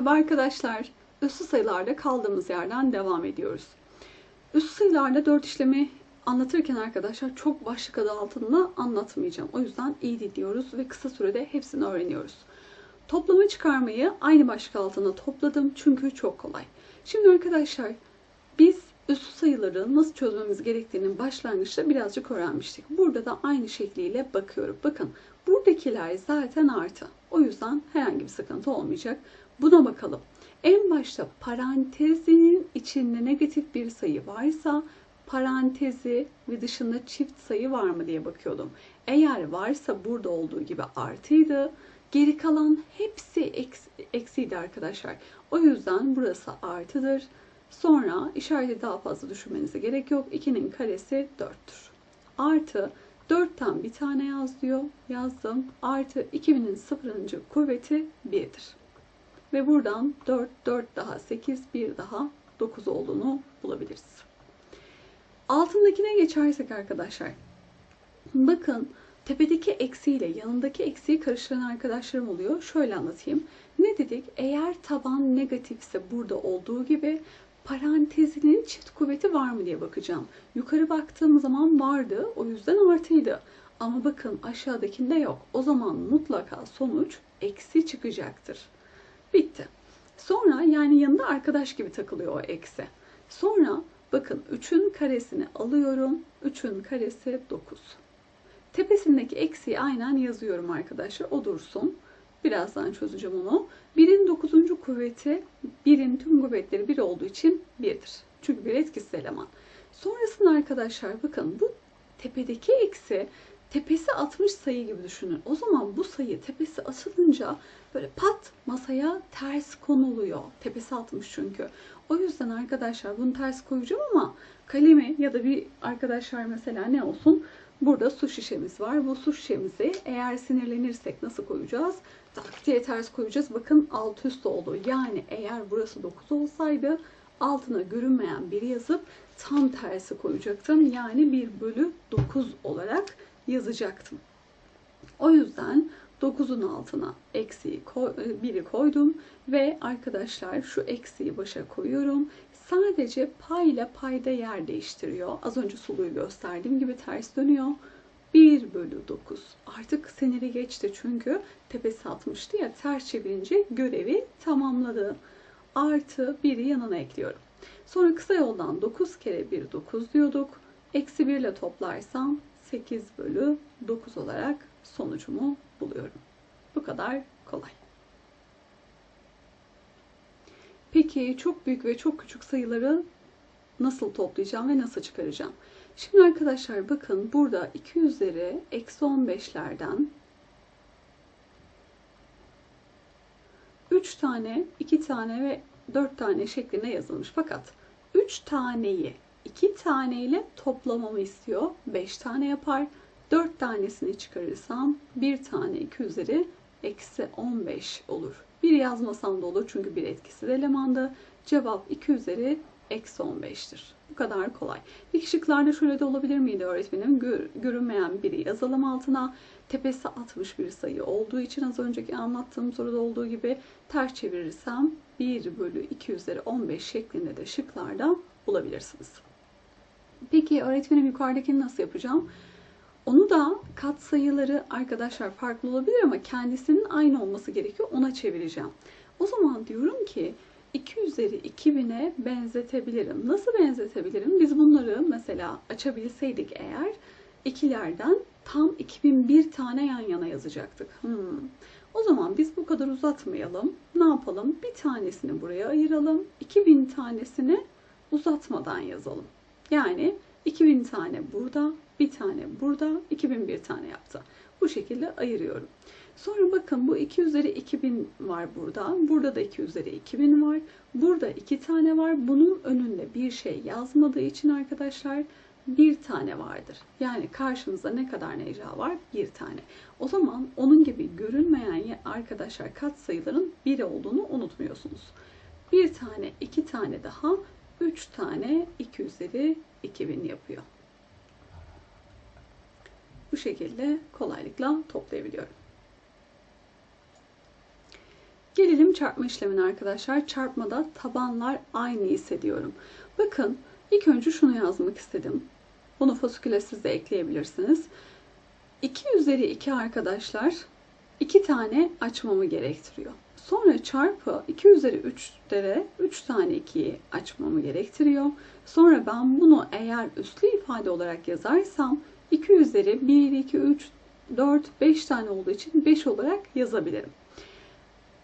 Merhaba arkadaşlar. Üssü sayılarda kaldığımız yerden devam ediyoruz. Üssü sayılarda 4 işlemi anlatırken arkadaşlar çok başlık adı altında anlatmayacağım. O yüzden iyi dinliyoruz ve kısa sürede hepsini öğreniyoruz. Toplama çıkarmayı aynı başlık altında topladım çünkü çok kolay. Şimdi arkadaşlar biz üssü sayıları nasıl çözmemiz gerektiğini başlangıçta birazcık öğrenmiştik. Burada da aynı şekliyle bakıyorum. Bakın buradakiler zaten artı. O yüzden herhangi bir sıkıntı olmayacak. Buna bakalım. En başta parantezinin içinde negatif bir sayı varsa parantezi ve dışında çift sayı var mı diye bakıyordum. Eğer varsa burada olduğu gibi artıydı. Geri kalan hepsi eks, eksiydi arkadaşlar. O yüzden burası artıdır. Sonra işareti daha fazla düşünmenize gerek yok. 2'nin karesi 4'tür. Artı 4'ten bir tane yaz diyor. Yazdım. Artı 2000'in sıfırıncı kuvveti 1'dir. Ve buradan 4, 4 daha 8, 1 daha 9 olduğunu bulabiliriz. Altındakine geçersek arkadaşlar. Bakın tepedeki eksiyle yanındaki eksiği karıştıran arkadaşlarım oluyor. Şöyle anlatayım. Ne dedik? Eğer taban negatifse burada olduğu gibi parantezinin çift kuvveti var mı diye bakacağım. Yukarı baktığım zaman vardı. O yüzden artıydı. Ama bakın aşağıdakinde yok. O zaman mutlaka sonuç eksi çıkacaktır. Bitti. Sonra yani yanında arkadaş gibi takılıyor o eksi. Sonra bakın 3'ün karesini alıyorum. 3'ün karesi 9. Tepesindeki eksiği aynen yazıyorum arkadaşlar. O dursun. Birazdan çözeceğim onu. 1'in 9. kuvveti 1'in tüm kuvvetleri 1 olduğu için 1'dir. Çünkü bir etkisiz eleman. Sonrasında arkadaşlar bakın bu tepedeki eksi tepesi 60 sayı gibi düşünün. O zaman bu sayı tepesi açılınca böyle pat masaya ters konuluyor. Tepesi 60 çünkü. O yüzden arkadaşlar bunu ters koyacağım ama kalemi ya da bir arkadaşlar mesela ne olsun? Burada su şişemiz var. Bu su şişemizi eğer sinirlenirsek nasıl koyacağız? Tak diye ters koyacağız. Bakın alt üst oldu. Yani eğer burası 9 olsaydı altına görünmeyen bir yazıp tam tersi koyacaktım. Yani 1 bölü 9 olarak yazacaktım. O yüzden 9'un altına eksiği koy, 1'i koydum ve arkadaşlar şu eksiği başa koyuyorum. Sadece pay ile payda yer değiştiriyor. Az önce suluyu gösterdiğim gibi ters dönüyor. 1 bölü 9. Artık siniri geçti çünkü tepesi atmıştı ya ters çevirince görevi tamamladı. Artı 1'i yanına ekliyorum. Sonra kısa yoldan 9 kere 1 9 diyorduk. Eksi 1 ile toplarsam 8 bölü 9 olarak sonucumu buluyorum. Bu kadar kolay. Peki çok büyük ve çok küçük sayıları nasıl toplayacağım ve nasıl çıkaracağım? Şimdi arkadaşlar bakın burada 2 üzeri eksi 15'lerden 3 tane, 2 tane ve 4 tane şeklinde yazılmış. Fakat 3 taneyi 2 tane ile toplamamı istiyor. 5 tane yapar. 4 tanesini çıkarırsam 1 tane 2 üzeri eksi 15 olur. 1 yazmasam da olur çünkü bir etkisiz elemanda. Cevap 2 üzeri eksi 15'tir. Bu kadar kolay. Peki şıklarda şöyle de olabilir miydi öğretmenim? Gör, görünmeyen biri yazalım altına. Tepesi 60 bir sayı olduğu için az önceki anlattığım soruda olduğu gibi ters çevirirsem 1 bölü 2 üzeri 15 şeklinde de şıklarda bulabilirsiniz. Peki öğretmenim yukarıdakini nasıl yapacağım? Onu da kat sayıları arkadaşlar farklı olabilir ama kendisinin aynı olması gerekiyor. Ona çevireceğim. O zaman diyorum ki 2 üzeri 2000'e benzetebilirim. Nasıl benzetebilirim? Biz bunları mesela açabilseydik eğer ikilerden tam 2001 tane yan yana yazacaktık. Hmm. O zaman biz bu kadar uzatmayalım. Ne yapalım? Bir tanesini buraya ayıralım. 2000 tanesini uzatmadan yazalım. Yani 2000 tane burada, bir tane burada, 2001 tane yaptı. Bu şekilde ayırıyorum. Sonra bakın bu 2 üzeri 2000 var burada. Burada da 2 üzeri 2000 var. Burada 2 tane var. Bunun önünde bir şey yazmadığı için arkadaşlar bir tane vardır. Yani karşınızda ne kadar necra var? Bir tane. O zaman onun gibi görünmeyen arkadaşlar kat sayıların biri olduğunu unutmuyorsunuz. Bir tane, iki tane daha 3 tane 2 üzeri 2000 yapıyor. Bu şekilde kolaylıkla toplayabiliyorum. Gelelim çarpma işlemine arkadaşlar. Çarpmada tabanlar aynı ise diyorum. Bakın ilk önce şunu yazmak istedim. Bunu fasiküle siz de ekleyebilirsiniz. 2 üzeri 2 arkadaşlar 2 tane açmamı gerektiriyor. Sonra çarpı 2 üzeri 3'lere 3 tane 2'yi açmamı gerektiriyor. Sonra ben bunu eğer üslü ifade olarak yazarsam 2 üzeri 1, 2, 3, 4, 5 tane olduğu için 5 olarak yazabilirim.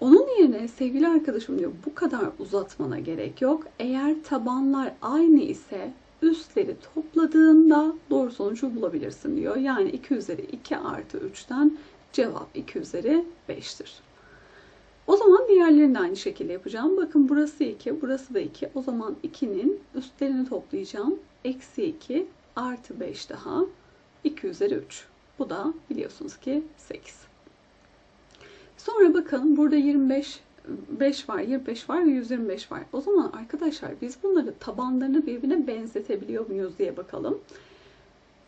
Onun yerine sevgili arkadaşım diyor bu kadar uzatmana gerek yok. Eğer tabanlar aynı ise üstleri topladığında doğru sonucu bulabilirsin diyor. Yani 2 üzeri 2 artı 3'ten cevap 2 üzeri 5'tir. O zaman diğerlerini de aynı şekilde yapacağım. Bakın burası 2, burası da 2. O zaman 2'nin üstlerini toplayacağım. Eksi 2 artı 5 daha 2 üzeri 3. Bu da biliyorsunuz ki 8. Sonra bakın burada 25 5 var, 25 var ve 125 var. O zaman arkadaşlar biz bunları tabanlarını birbirine benzetebiliyor muyuz diye bakalım.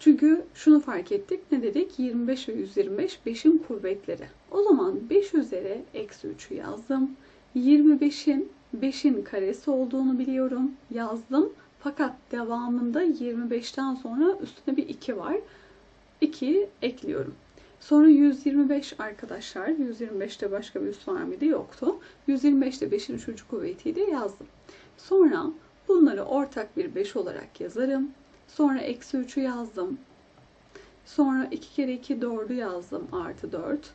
Çünkü şunu fark ettik. Ne dedik? 25 ve 125 5'in kuvvetleri. O zaman 5 üzeri eksi 3'ü yazdım. 25'in 5'in karesi olduğunu biliyorum. Yazdım. Fakat devamında 25'ten sonra üstüne bir 2 var. 2'yi ekliyorum. Sonra 125 arkadaşlar. 125'te başka bir üs var mıydı? Yoktu. 125'te 5'in 3. kuvvetiydi yazdım. Sonra bunları ortak bir 5 olarak yazarım. Sonra eksi 3'ü yazdım. Sonra 2 kere 2 4'ü yazdım. Artı 4.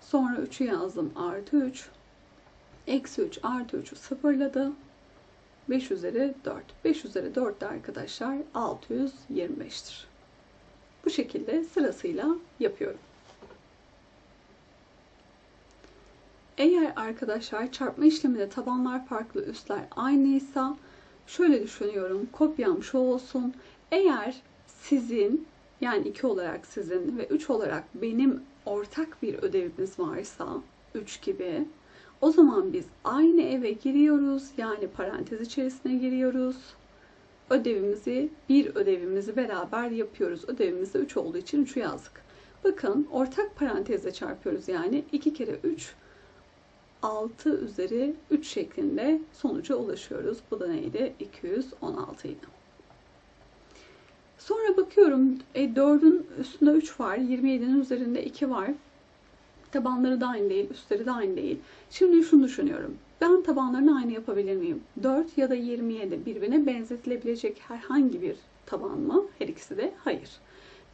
Sonra 3'ü yazdım. Artı 3. Eksi 3 artı 3'ü sıfırladı. 5 üzeri 4. 5 üzeri 4 de arkadaşlar 625'tir. Bu şekilde sırasıyla yapıyorum. Eğer arkadaşlar çarpma işleminde tabanlar farklı, üstler aynıysa şöyle düşünüyorum. Kopyam şu olsun. Eğer sizin yani 2 olarak sizin ve 3 olarak benim ortak bir ödevimiz varsa 3 gibi o zaman biz aynı eve giriyoruz. Yani parantez içerisine giriyoruz. Ödevimizi, bir ödevimizi beraber yapıyoruz. Ödevimiz de 3 olduğu için 3'ü yazdık. Bakın ortak parantezle çarpıyoruz yani 2 kere 3 6 üzeri 3 şeklinde sonuca ulaşıyoruz. Bu da neydi? 216 idi. Sonra bakıyorum e, 4'ün üstünde 3 var. 27'nin üzerinde 2 var. Tabanları da aynı değil, üstleri de aynı değil. Şimdi şunu düşünüyorum. Ben tabanlarını aynı yapabilir miyim? 4 ya da 27 birbirine benzetilebilecek herhangi bir taban mı? Her ikisi de hayır.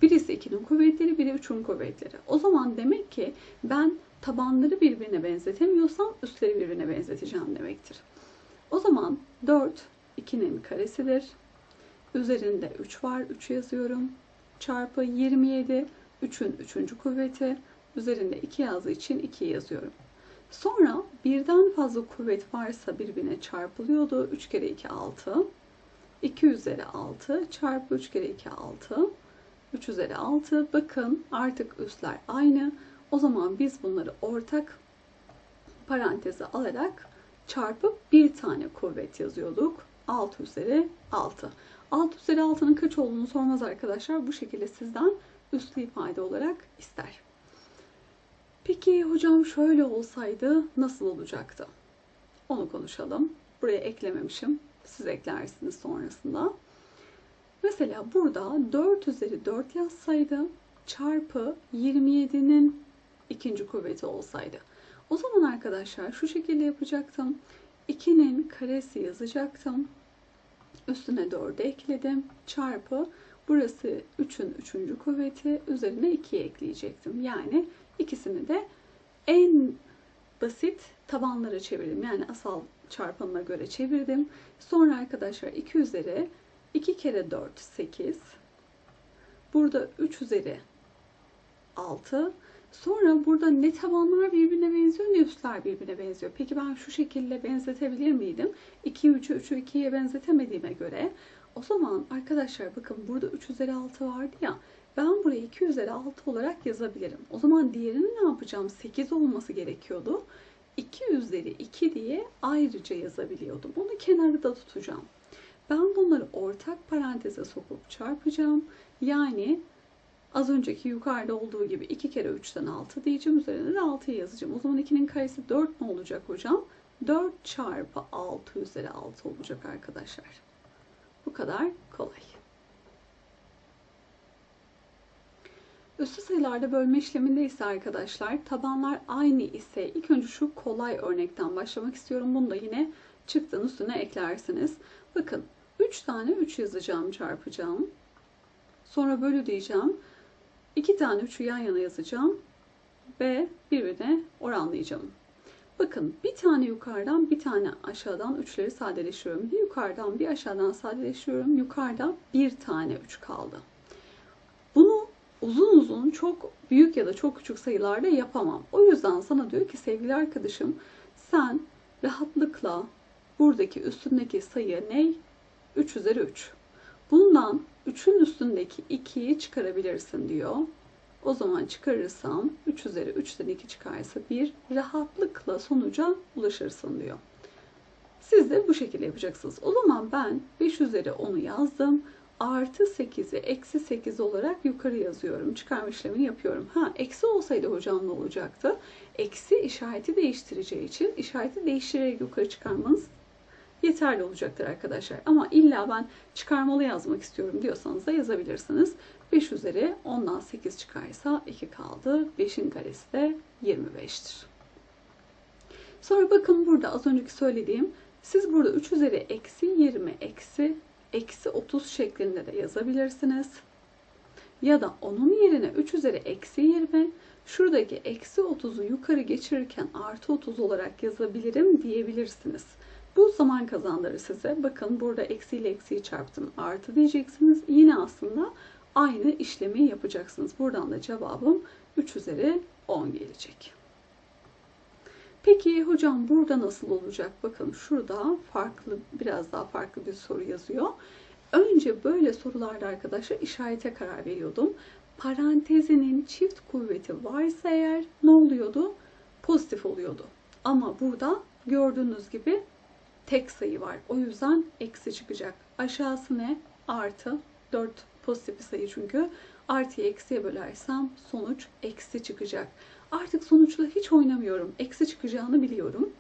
Birisi 2'nin kuvvetleri, biri 3'ün kuvvetleri. O zaman demek ki ben tabanları birbirine benzetemiyorsam üstleri birbirine benzeteceğim demektir. O zaman 4 2'nin karesidir. Üzerinde 3 var. 3 yazıyorum. Çarpı 27 3'ün 3. kuvveti. Üzerinde 2 yazdığı için 2 yazıyorum. Sonra birden fazla kuvvet varsa birbirine çarpılıyordu. 3 kere 2 6. 2 üzeri 6 çarpı 3 kere 2 6. 3 üzeri 6. Bakın artık üstler aynı. O zaman biz bunları ortak paranteze alarak çarpıp bir tane kuvvet yazıyorduk. 6 üzeri 6. 6 üzeri 6'nın kaç olduğunu sormaz arkadaşlar. Bu şekilde sizden üslü ifade olarak ister. Peki hocam şöyle olsaydı nasıl olacaktı? Onu konuşalım. Buraya eklememişim. Siz eklersiniz sonrasında. Mesela burada 4 üzeri 4 yazsaydı çarpı 27'nin ikinci kuvveti olsaydı. O zaman arkadaşlar şu şekilde yapacaktım. 2'nin karesi yazacaktım. Üstüne 4'ü ekledim. Çarpı burası 3'ün 3. kuvveti üzerine 2'yi ekleyecektim. Yani ikisini de en basit tabanlara çevirdim. Yani asal çarpanına göre çevirdim. Sonra arkadaşlar 2 üzeri 2 kere 4 8. Burada 3 üzeri 6. Sonra burada ne tabanlar birbirine benziyor ne üstler birbirine benziyor. Peki ben şu şekilde benzetebilir miydim? 2'yi 3'ü 3'ü 2'ye benzetemediğime göre o zaman arkadaşlar bakın burada 3 üzeri 6 vardı ya ben burayı 2 üzeri 6 olarak yazabilirim. O zaman diğerini ne yapacağım? 8 olması gerekiyordu. 2 üzeri 2 diye ayrıca yazabiliyordum. Onu kenarda tutacağım. Ben bunları ortak paranteze sokup çarpacağım. Yani Az önceki yukarıda olduğu gibi 2 kere 3'ten 6 diyeceğim. Üzerine de 6'yı yazacağım. O zaman 2'nin karesi 4 ne olacak hocam? 4 çarpı 6 üzeri 6 olacak arkadaşlar. Bu kadar kolay. Üstü sayılarda bölme işleminde ise arkadaşlar tabanlar aynı ise ilk önce şu kolay örnekten başlamak istiyorum. Bunu da yine çıktığın üstüne eklersiniz. Bakın 3 tane 3 yazacağım çarpacağım. Sonra bölü diyeceğim. 2 tane 3'ü yan yana yazacağım. Ve birbirine oranlayacağım. Bakın bir tane yukarıdan bir tane aşağıdan 3'leri sadeleştiriyorum. Bir yukarıdan bir aşağıdan sadeleştiriyorum. Yukarıda bir tane 3 kaldı. Bunu uzun uzun çok büyük ya da çok küçük sayılarda yapamam. O yüzden sana diyor ki sevgili arkadaşım sen rahatlıkla buradaki üstündeki sayı ne? 3 üzeri 3. Bundan 3'ün üstündeki 2'yi çıkarabilirsin diyor. O zaman çıkarırsam 3 üzeri 3'ten 2 çıkarsa 1 rahatlıkla sonuca ulaşırsın diyor. Siz de bu şekilde yapacaksınız. O zaman ben 5 üzeri 10'u yazdım. Artı 8'i eksi 8 olarak yukarı yazıyorum. Çıkarma işlemini yapıyorum. Ha eksi olsaydı hocam ne olacaktı? Eksi işareti değiştireceği için işareti değiştirerek yukarı çıkarmanız yeterli olacaktır arkadaşlar. Ama illa ben çıkarmalı yazmak istiyorum diyorsanız da yazabilirsiniz. 5 üzeri 10'dan 8 çıkarsa 2 kaldı. 5'in karesi de 25'tir. Sonra bakın burada az önceki söylediğim siz burada 3 üzeri eksi 20 eksi eksi 30 şeklinde de yazabilirsiniz. Ya da onun yerine 3 üzeri eksi 20 şuradaki eksi 30'u yukarı geçirirken artı 30 olarak yazabilirim diyebilirsiniz. Bu zaman kazandırır size. Bakın burada eksi ile eksiyi çarptım. Artı diyeceksiniz. Yine aslında aynı işlemi yapacaksınız. Buradan da cevabım 3 üzeri 10 gelecek. Peki hocam burada nasıl olacak? Bakın şurada farklı biraz daha farklı bir soru yazıyor. Önce böyle sorularda arkadaşlar işarete karar veriyordum. Parantezinin çift kuvveti varsa eğer ne oluyordu? Pozitif oluyordu. Ama burada gördüğünüz gibi tek sayı var. O yüzden eksi çıkacak. Aşağısı ne? Artı. 4 pozitif bir sayı çünkü. Artıyı eksiye bölersem sonuç eksi çıkacak. Artık sonuçla hiç oynamıyorum. Eksi çıkacağını biliyorum.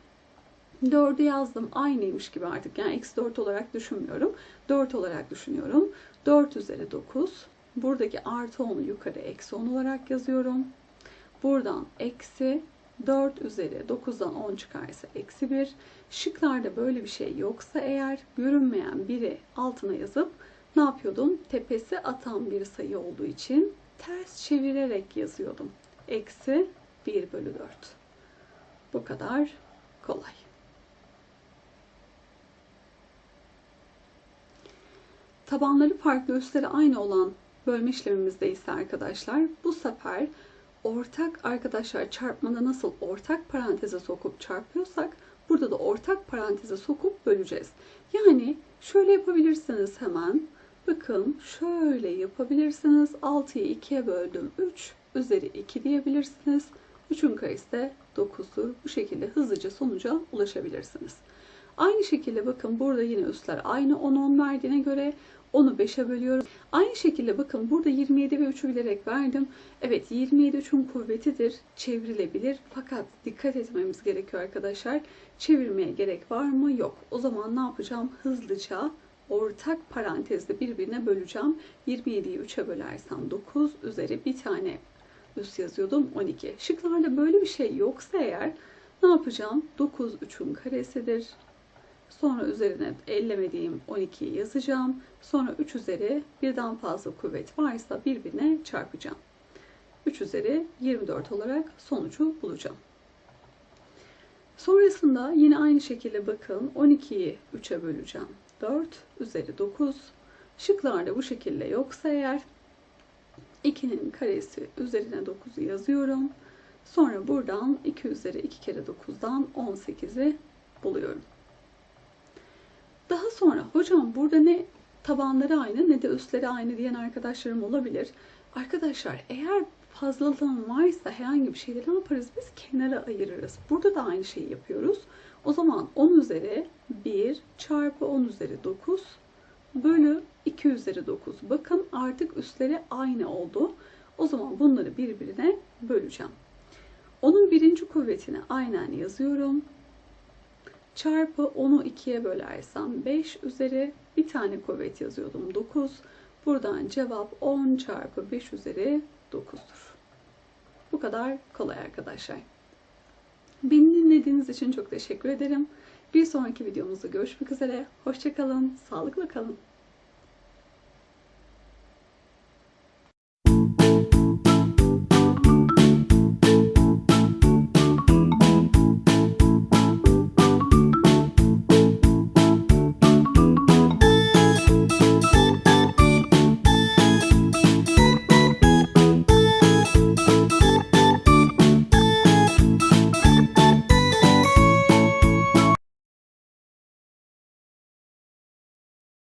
4'ü yazdım. Aynıymış gibi artık. Yani eksi 4 olarak düşünmüyorum. 4 olarak düşünüyorum. 4 üzeri 9. Buradaki artı 10'u yukarı eksi 10 olarak yazıyorum. Buradan eksi 4 üzeri 9'dan 10 çıkarsa eksi 1. Şıklarda böyle bir şey yoksa eğer görünmeyen biri altına yazıp ne yapıyordum? Tepesi atan bir sayı olduğu için ters çevirerek yazıyordum. Eksi 1 bölü 4. Bu kadar kolay. Tabanları farklı, üstleri aynı olan bölme işlemimizde ise arkadaşlar bu sefer ortak arkadaşlar çarpmada nasıl ortak paranteze sokup çarpıyorsak burada da ortak paranteze sokup böleceğiz. Yani şöyle yapabilirsiniz hemen. Bakın şöyle yapabilirsiniz. 6'yı 2'ye böldüm 3 üzeri 2 diyebilirsiniz. 3'ün karesi de 9'dur. Bu şekilde hızlıca sonuca ulaşabilirsiniz. Aynı şekilde bakın burada yine üstler aynı 10 10 verdiğine göre 10'u 5'e bölüyoruz. Aynı şekilde bakın burada 27 ve 3'ü bilerek verdim. Evet 27 3'ün kuvvetidir. Çevrilebilir. Fakat dikkat etmemiz gerekiyor arkadaşlar. Çevirmeye gerek var mı? Yok. O zaman ne yapacağım? Hızlıca ortak parantezde birbirine böleceğim. 27'yi 3'e bölersem 9 üzeri bir tane üst yazıyordum 12. Şıklarda böyle bir şey yoksa eğer ne yapacağım? 9 3'ün karesidir. Sonra üzerine ellemediğim 12'yi yazacağım. Sonra 3 üzeri birden fazla kuvvet varsa birbirine çarpacağım. 3 üzeri 24 olarak sonucu bulacağım. Sonrasında yine aynı şekilde bakın 12'yi 3'e böleceğim. 4 üzeri 9. Şıklarda bu şekilde yoksa eğer 2'nin karesi üzerine 9'u yazıyorum. Sonra buradan 2 üzeri 2 kere 9'dan 18'i buluyorum. Sonra hocam burada ne tabanları aynı ne de üstleri aynı diyen arkadaşlarım olabilir. Arkadaşlar eğer fazlalığın varsa herhangi bir şeyde ne yaparız? Biz kenara ayırırız. Burada da aynı şeyi yapıyoruz. O zaman 10 üzeri 1 çarpı 10 üzeri 9 bölü 2 üzeri 9. Bakın artık üstleri aynı oldu. O zaman bunları birbirine böleceğim. Onun birinci kuvvetini aynen yazıyorum. Çarpı 10'u 2'ye bölersem 5 üzeri bir tane kuvvet yazıyordum 9. Buradan cevap 10 çarpı 5 üzeri 9'dur. Bu kadar kolay arkadaşlar. Beni dinlediğiniz için çok teşekkür ederim. Bir sonraki videomuzda görüşmek üzere. Hoşçakalın, sağlıkla kalın.